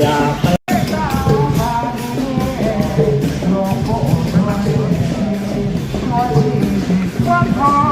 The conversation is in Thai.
อยากไปสาวาดีหลวงพ่อ